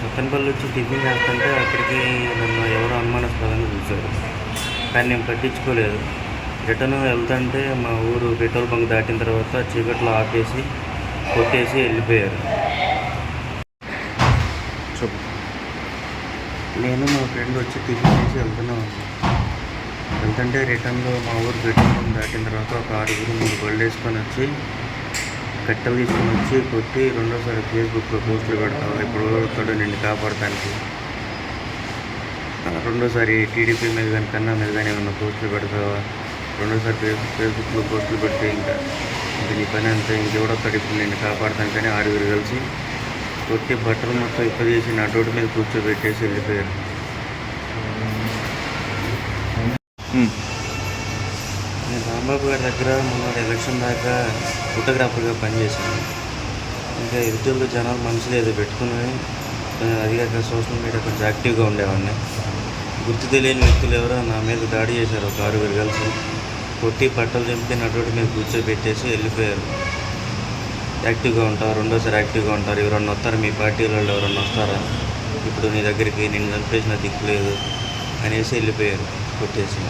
సత్తెనపల్లి వచ్చి టిఫిన్ చేస్తుంటే అక్కడికి నన్ను ఎవరో అనుమానాస్పదంగా చూశారు. కానీ నేను పట్టించుకోలేదు. రిటర్న్ వెళ్తుంటే మా ఊరు పెట్రోల్ బంక్ దాటిన తర్వాత చీకట్లో ఆపేసి కొట్టేసి వెళ్ళిపోయారు. చెప్పు. నేను మా ఫ్రెండ్ వచ్చి టిఫిన్ చేసి వెళ్తున్నాం. వెళ్తుంటే రిటర్న్లో మా ఊరు పెట్రోల్ బంక్ దాటిన తర్వాత ఒక ఆరుగురు మూడు బళ్ళు వేసుకొని వచ్చి కట్టెలు తీసుకుని వచ్చి కొట్టి రెండోసారి ఫేస్బుక్లో పోస్టులు పెడతావు ఇప్పుడు వస్తాడు నిన్ను కాపాడటానికి. రెండోసారి టీడీపీ మీద కానీ కన్నా మీద కానీ ఏమన్నా పోస్టులు పెడతావా? రెండోసారి ఫేస్ ఫేస్బుక్లో పోస్టులు పెడితే ఇంకా ఇంక నీ పని అంతా ఇంకెవడొస్తాడు ఇప్పుడు నిన్ను కాపాడతాను కానీ ఆరుగురు కలిసి కొట్టి బట్టలు మొత్తం ఇప్పదీసి నా రోడ్డు మీద కూర్చోబెట్టేసి వెళ్ళిపోయారు. రాంబాబు గారి దగ్గర మొన్న ఎలక్షన్ దాకా ఫోటోగ్రాఫర్గా పనిచేశాను. ఇంకా ఎదుటిలో జనాలు మనసులో ఏదో పెట్టుకుని అది కాక సోషల్ మీడియా కొంచెం యాక్టివ్గా ఉండేవాడిని. గుర్తు తెలియని వ్యక్తులు ఎవరో నా మీద దాడి చేశారు ఒక ఆరుగురు కలిసి. కొట్టి బట్టలు దింపి నటువంటి మీద కూర్చోబెట్టేసి వెళ్ళిపోయారు. యాక్టివ్గా ఉంటారు రెండోసారి యాక్టివ్గా ఉంటారు? ఎవరన్నా వస్తారు? మీ పార్టీ వాళ్ళు ఎవరన్నా వస్తారా? ఇప్పుడు నీ దగ్గరికి నేను చంపేసిన దిక్కు లేదు అనేసి వెళ్ళిపోయారు కొట్టేసి.